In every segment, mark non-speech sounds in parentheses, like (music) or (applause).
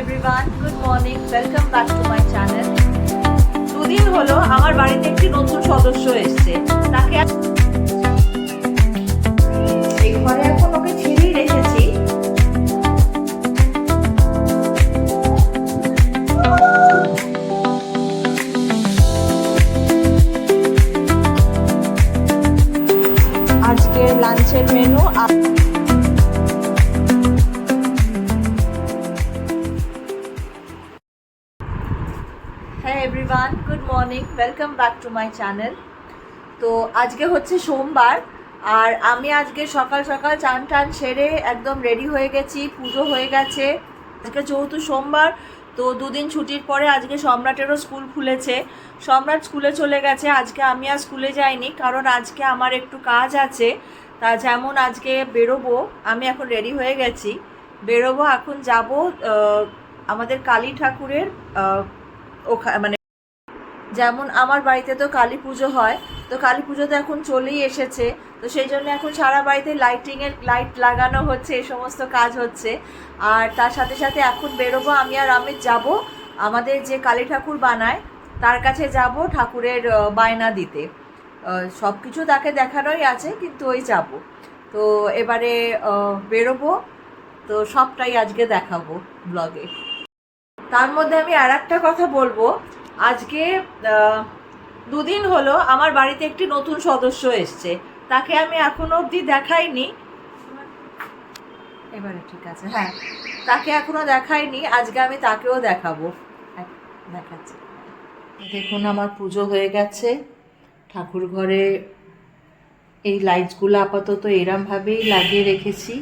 Everyone good morning welcome back to my channel দুদিন হলো আমার বাড়িতে একটি নতুন সদস্য এসেছে। তাকে ঘরে এখন ওকে ছেড়েই রেখেছি। আজকের লাঞ্চের menu welcome back to my channel তো আজকে হচ্ছে সোমবার, আর আমি আজকে সকাল সকাল চান টান সেরে একদম রেডি হয়ে গেছি, পুজো হয়ে গেছে। আজকে যেহেতু সোমবার, তো দুদিন ছুটির পরে আজকে সম্রাটেরও স্কুল খুলেছে। সম্রাট স্কুলে চলে গেছে, আজকে আমি আর স্কুলে যাইনি, কারণ আজকে আমার একটু কাজ আছে। তা যেমন আজকে বেরোবো, আমি এখন রেডি হয়ে গেছি। বেরোবো, এখন যাব আমাদের কালী ঠাকুরের ওখা মানে যেমন আমার বাড়িতে তো কালী পুজো হয়, তো কালী পুজো তো এখন চলেই এসেছে, তো সেই জন্য এখন সারা বাড়িতে লাইটিংয়ের লাইট লাগানো হচ্ছে, এই সমস্ত কাজ হচ্ছে। আর তার সাথে সাথে এখন বেরোবো আমি আর আমি যাব, আমাদের যে কালী ঠাকুর বানায়, তার কাছে যাব ঠাকুরের বায়না দিতে। সব কিছু তাকে দেখানোই আছে, কিন্তু ওই যাব। তো এবারে বেরোবো, তো সবটাই আজকে দেখাবো ব্লগে তার মধ্যে আমি আর একটা কথা বলব আজকে দুদিন হলো আমার বাড়িতে একটি নতুন সদস্য এসছে। তাকে আমি এখনও অবধি দেখাইনি। এবারে ঠিক আছে হ্যাঁ। তাকে এখনও দেখাইনি, আজকে আমি তাকেও দেখাবো। দেখাচ্ছি। দেখুন, আমার পুজো হয়ে গেছে। ঠাকুর ঘরে এই লাইটসগুলো আপাতত এরমভাবেই লাগিয়ে রেখেছি।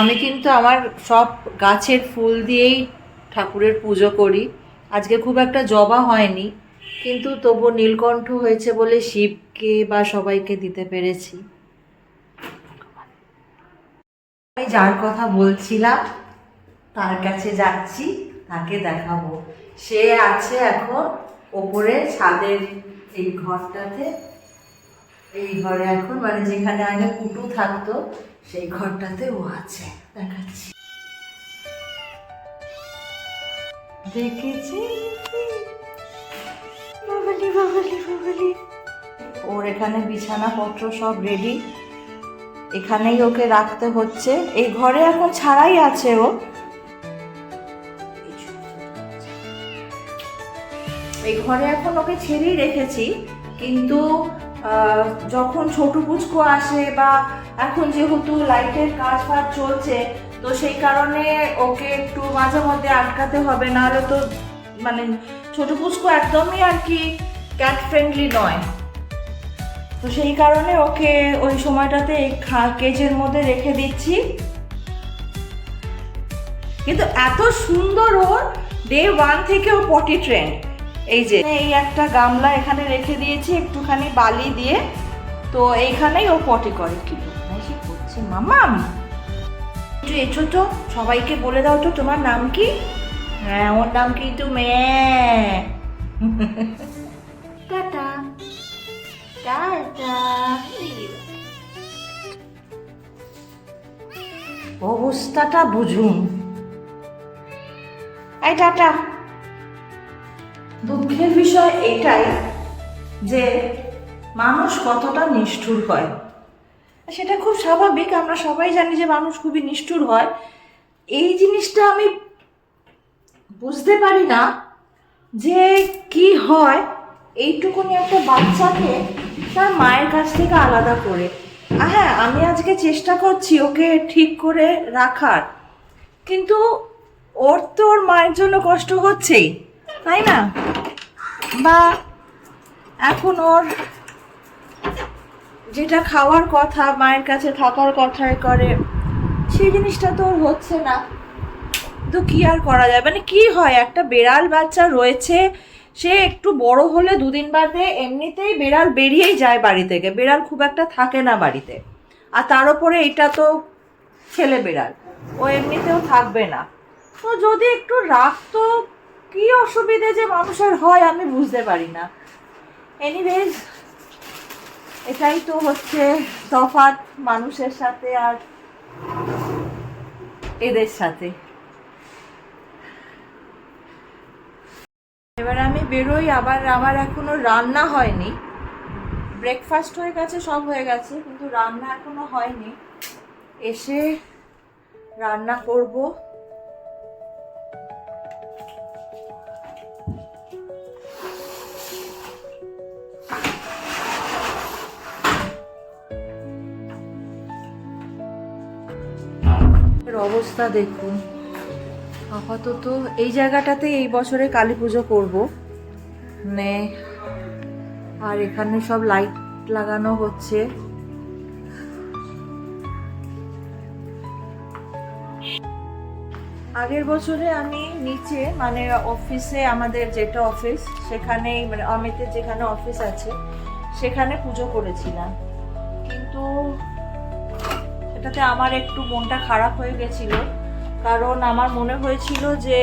আমি কিন্তু আমার সব গাছের ফুল দিয়েই ঠাকুরের পুজো করি। আজকে খুব একটা জবা হয়নি, কিন্তু তবু নীলকণ্ঠ হয়েছে বলে শিবকে বা সবাইকে দিতে পেরেছি। আমি যার কথা বলছিলাম, তার কাছে যাচ্ছি, তাকে দেখাবো। সে আছে এখন ওপরে ছাদের এই ঘরটাতে। এই ঘরে এখন মানে যেখানে আগে কুটু থাকতো, সেই ঘরটাতে ও আছে। দেখাচ্ছি। দেখেছি। বাবালি বাবালি বাবালি। ওর এখানে বিছানাপত্র সব রেডি এখানেই ওকে রাখতে হচ্ছে। এই ঘরে এখন ছাড়াই আছে ও। এই ঘরে এখন ওকে ছেড়েই রেখেছি। কিন্তু যখন ছোট পুচকো আসে বা এখন যেহেতু লাইটের কাজ ফাজ চলছে তো সেই কারণে ওকে একটু মাঝে মধ্যে আটকাতে হবে, নাহলে তো মানে ছোট পুচকো একদমই আর কি ক্যাট ফ্রেন্ডলি নয়। তো সেই কারণে ওকে ওই সময়টাতে এই কেজের মধ্যে রেখে দিচ্ছি। কিন্তু এত সুন্দর ওর ডে ওয়ান থেকে ও পটি ট্রেন্ড এই যে, এই একটা গামলা এখানে রেখে দিয়েছি, একটুখানি বালি দিয়ে। তো এইখানেই ও পটি করে। কি করছে, মামাম! একটু এসো তো সবাইকে বলে দাও তো তোমার নাম কি? হ্যাঁ ওর নাম কিন্তু মেয়ে। (laughs) টাটা। টাটা। অবস্থাটা বুঝুন। এই টাটা। দুঃখের বিষয় এটাই যে মানুষ কতটা নিষ্ঠুর হয়। সেটা খুব স্বাভাবিক, আমরা সবাই জানি যে মানুষ খুবই নিষ্ঠুর হয়। এই জিনিসটা আমি বুঝতে পারি না যে কি হয়। এইটুকুনি একটা বাচ্চাকে তার মায়ের কাছ থেকে আলাদা করে। হ্যাঁ আমি আজকে চেষ্টা করছি ওকে ঠিক করে রাখার। কিন্তু ওর তো ওর মায়ের জন্য কষ্ট হচ্ছেই, তাই না? বা এখন ওর যেটা খাওয়ার কথা, মায়ের কাছে থাকার কথায় করে, সেই জিনিসটা তো হচ্ছে না। তো কি আর করা যায়? মানে কি হয়? একটা বেড়াল বাচ্চা রয়েছে, সে একটু বড় হলে দুদিন বাদে এমনিতেই বেড়াল বেরিয়েই যায় বাড়ি থেকে। বেড়াল খুব একটা থাকে না বাড়িতে। আর তার উপরে এটা তো ছেলে বেড়াল। ও এমনিতেও থাকবে না। তো যদি একটু রাখতো, কি অসুবিধে যে মানুষের হয় আমি বুঝতে পারি না। এনিওয়েজ এটাই তো হচ্ছে তফাত মানুষের সাথে আর এদের সাথে। এবার আমি বেরোই, আবার আমার এখনও রান্না হয়নি। ব্রেকফাস্ট হয়ে গেছে, সব হয়ে গেছে, কিন্তু রান্না এখনও হয়নি। এসে রান্না করব। এর অবস্থা দেখুন। আপাতত এই জায়গাটাতে এই বছরে কালী পুজো করব। মানে আর এখানে সব লাইট লাগানো হচ্ছে। আগের বছরে আমি নিচে মানে অফিসে আমাদের যেটা অফিস সেখানেই মানে অমিতের যেখানে অফিস আছে, সেখানে পুজো করেছিলাম। কিন্তু সেটাতে আমার একটু মনটা খারাপ হয়ে গেছিল। কারণ আমার মনে হয়েছিল যে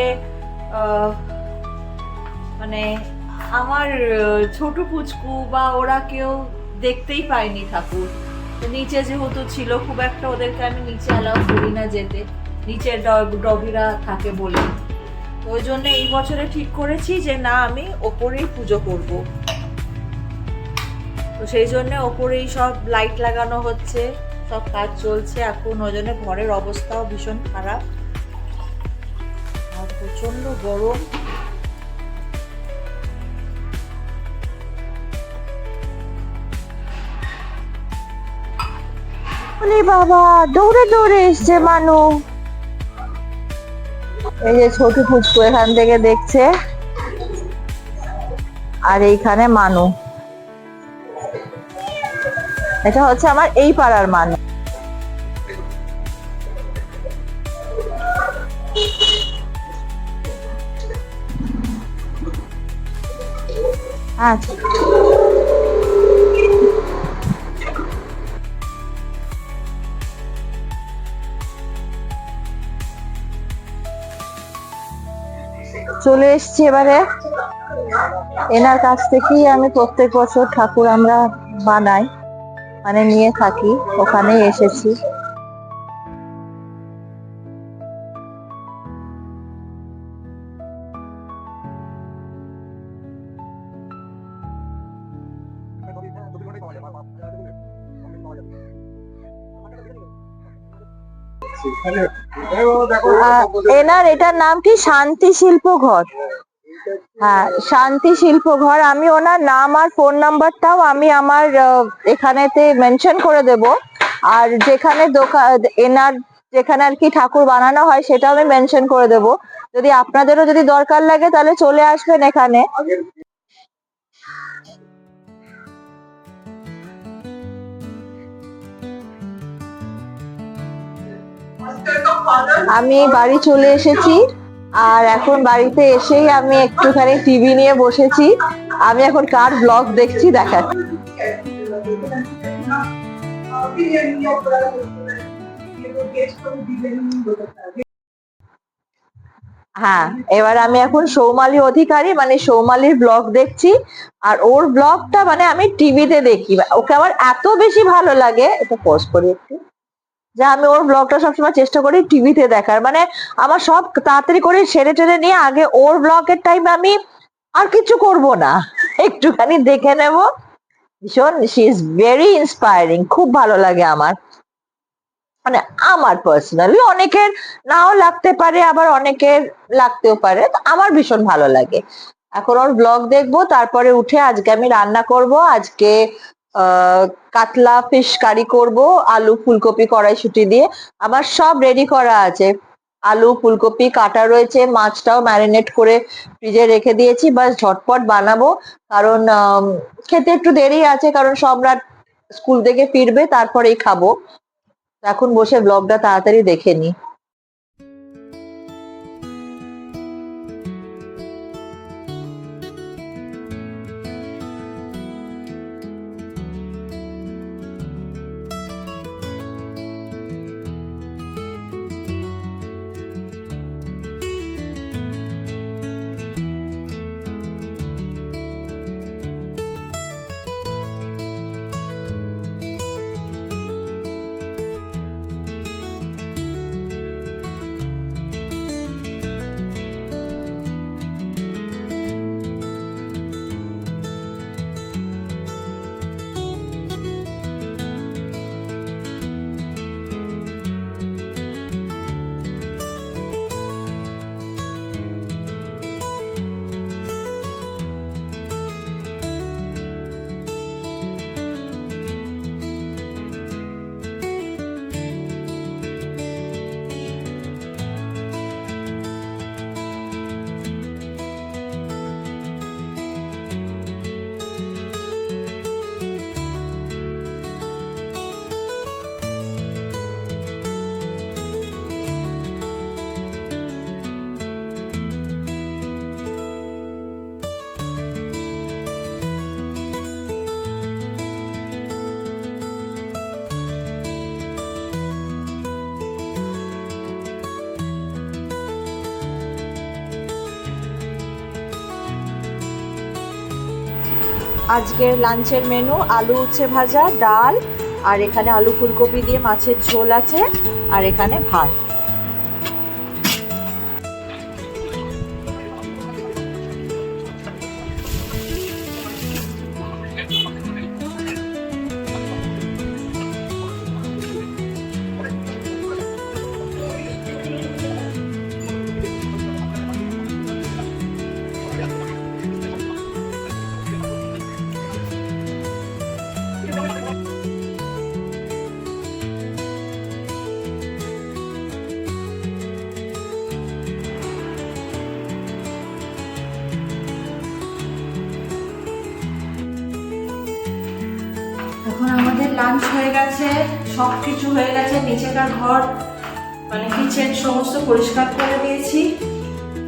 মানে আমার ছোট পুচকু বা ওরা কেউ দেখতেই পায়নি ঠাকুর। নিচে যেহেতু ছিল, খুব একটা ওদেরকে আমি নিচে অ্যালাউ করি না যেতে। নিচে ডগিরা থাকে বলে। ওই জন্য এই বছরে ঠিক করেছি যে, না, আমি ওপরেই পুজো করব। তো সেই জন্য ওপরেই সব লাইট লাগানো হচ্ছে। সব কাজ চলছে, এখন ওই জন্য ঘরের অবস্থাও ভীষণ খারাপ। আর প্রচণ্ড গরম। বাবা, দৌড়ে দৌড়ে এসছে মানু। এই যে ছোট ফুচকু এখান থেকে দেখছে। আর এইখানে মানু। এটা হচ্ছে আমার এই পাড়ার মানু। আচ্ছা চলে এসছি এবারে। এনার কাছ থেকেই আমি প্রত্যেক বছর ঠাকুর আমরা বানাই মানে নিয়ে থাকি, ওখানেই এসেছি। এনার এটার নাম কি? শান্তি শিল্প ঘর। হ্যাঁ শান্তি শিল্প ঘর। আমি ওনার নাম আর ফোন নাম্বারটাও আমি আমার এখানেতে মেনশন করে দেব। আর যেখানে দোকান এনার যেখানে আর কি ঠাকুর বানানো হয় সেটাও আমি মেনশন করে দেব। যদি আপনাদেরও যদি দরকার লাগে তাহলে চলে আসবেন এখানে। আমি বাড়ি চলে এসেছি, আর এখন বাড়িতে এসেই আমি একটুখানি টিভি নিয়ে বসেছি। আমি এখন কার ব্লগ দেখছি দেখাচ্ছি হ্যাঁ এবার আমি এখন সৌমালি অধিকারী মানে সৌমালির ব্লগ দেখছি। আর ওর ব্লগটা মানে আমি টিভিতে দেখি। ওকে আমার এত বেশি ভালো লাগে, এটা পোস্ট করি একটু। যে আমি ওর ব্লগটা সবসময় চেষ্টা করি টিভিতে দেখার। মানে আমার সব তাড়াতাড়ি করে সেরে টেরে নিয়ে আগে ওর ব্লগের টাইম আমি আর কিছু করব না। একটুখানি দেখে নেব। ভীষণ শি ইজ ভেরি ইন্সপায়ারিং খুব ভালো লাগে আমার। মানে আমার পার্সোনালি অনেকের নাও লাগতে পারে, আবার অনেকের লাগতেও পারে, তো আমার ভীষণ ভালো লাগে। এখন ওর ব্লগ দেখব, তারপরে উঠে আজকে আমি রান্না করব। আজকে কাতলা ফিশ কারি করব, আলু ফুলকপি কড়াইশুটি দিয়ে। আমার সব রেডি করা আছে। আলু, ফুলকপি, কাটা রয়েছে, মাছটাও ম্যারিনেট করে ফ্রিজে রেখে দিয়েছি। বাস ঝটপট বানাবো। কারণ খেতে একটু দেরি আছে, কারণ সম্রাট স্কুল থেকে ফিরবে, তারপরেই খাব। এখন বসে ব্লগটা তাড়াতাড়ি দেখে নি আজকের লাঞ্চের মেনু আলু উচ্ছে ভাজা, ডাল, আর এখানে আলু ফুলকপি দিয়ে মাছের ঝোল আছে, আর এখানে ভাত। লাঞ্চ হয়ে গেছে সব কিছু হয়ে গেছে নিচেকার ঘর মানে কিচেন সমস্ত পরিষ্কার করে দিয়েছি।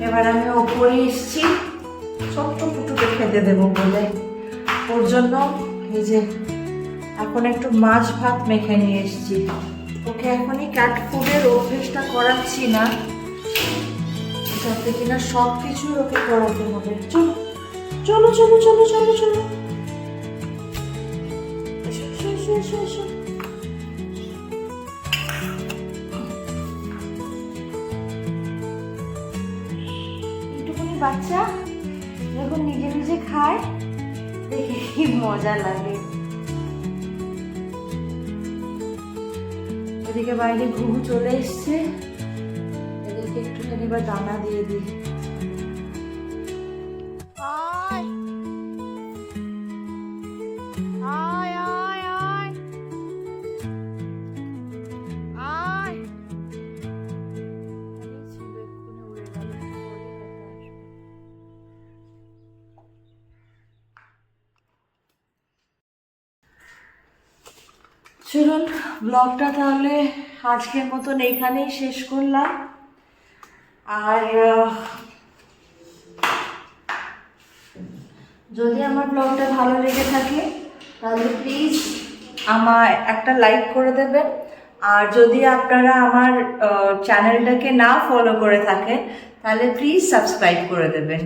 এবার আমি ওপরে এসছি, ছোট্ট পুটুকে খেতে দেবো বলে। ওর জন্য এই যে এখন একটু মাছ ভাত মেখে নিয়ে এসেছি। ওকে এখনই ক্যাট ফুডের অভ্যেসটা করাচ্ছি না, যাতে কিনা সব কিছুর ওকে করাতে হবে। চলো চলো চলো চলো চলো চলো। এসো, বাচ্চা যখন নিজে নিজে খায় দেখে কি মজা লাগে। এদিকে বাইরে ঘুঘু চলে এসছে। এদেরকে একটুখানি বা দানা দিয়ে দিই। ব্লগটা তাহলে আজকের মতন এইখানেই শেষ করলাম। আর যদি আমার ব্লগটা ভালো লেগে থাকে, তাহলে প্লিজ আমার একটা লাইক করে দেবেন। আর যদি আপনারা আমার চ্যানেলটাকে না ফলো করে থাকেন, তাহলে প্লিজ সাবস্ক্রাইব করে দেবেন।